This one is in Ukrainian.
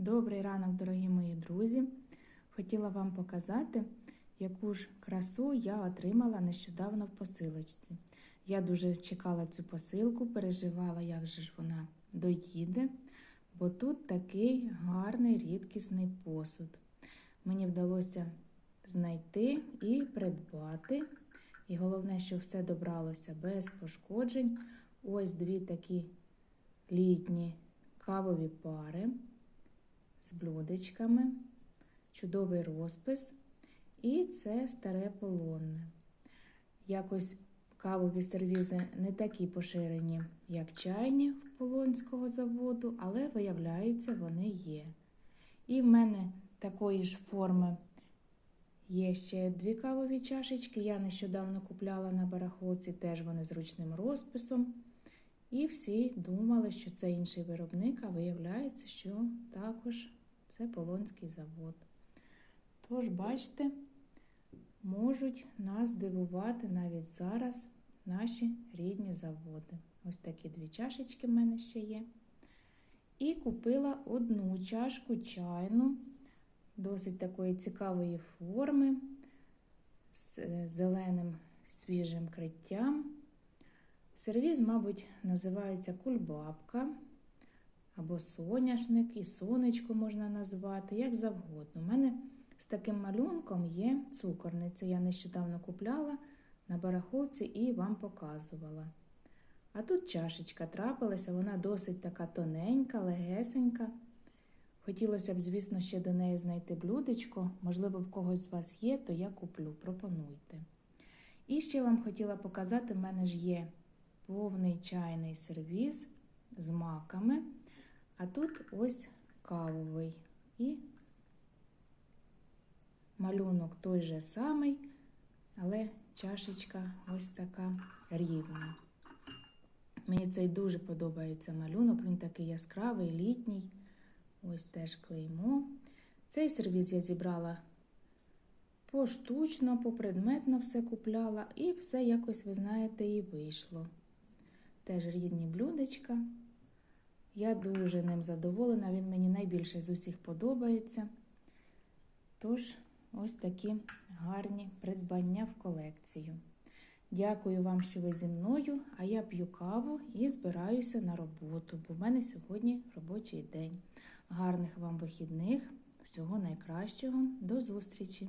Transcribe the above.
Добрий ранок, дорогі мої друзі! Хотіла вам показати, яку ж красу я отримала нещодавно в посилочці. Я дуже чекала цю посилку, переживала, як же ж вона доїде, бо тут такий гарний рідкісний посуд. Мені вдалося знайти і придбати. І головне, що все добралося без пошкоджень. Ось дві такі літні кавові пари з блюдечками, чудовий розпис. І це старе полонне. Якось кавові сервізи не такі поширені, як чайні в полонського заводу, але виявляється, вони є. І в мене такої ж форми є ще дві кавові чашечки. Я нещодавно купляла на барахолці, теж вони з ручним розписом. І всі думали, що це інший виробник, а виявляється, що також це Полонський завод. Тож, бачите, можуть нас дивувати навіть зараз наші рідні заводи. Ось такі дві чашечки в мене ще є. І купила одну чашку чайну, досить такої цікавої форми, з зеленим свіжим криттям. Сервіз, мабуть, називається кульбабка або соняшник, і сонечко можна назвати, як завгодно. У мене з таким малюнком є цукорниця. Я нещодавно купляла на барахолці і вам показувала. А тут чашечка трапилася, вона досить така тоненька, легесенька. Хотілося б, звісно, ще до неї знайти блюдечко. Можливо, в когось з вас є, то я куплю, пропонуйте. І ще вам хотіла показати, в мене ж є повний чайний сервіз з маками. А тут ось кавовий. І малюнок той же самий, але чашечка ось така рівна. Мені цей дуже подобається малюнок, він такий яскравий, літній. Ось теж клеймо. Цей сервіз я зібрала поштучно, попредметно все купляла, і все якось, ви знаєте, і вийшло. Теж рідні блюдечка. Я дуже ним задоволена, він мені найбільше з усіх подобається. Тож, ось такі гарні придбання в колекцію. Дякую вам, що ви зі мною, а я п'ю каву і збираюся на роботу, бо в мене сьогодні робочий день. Гарних вам вихідних, всього найкращого, до зустрічі!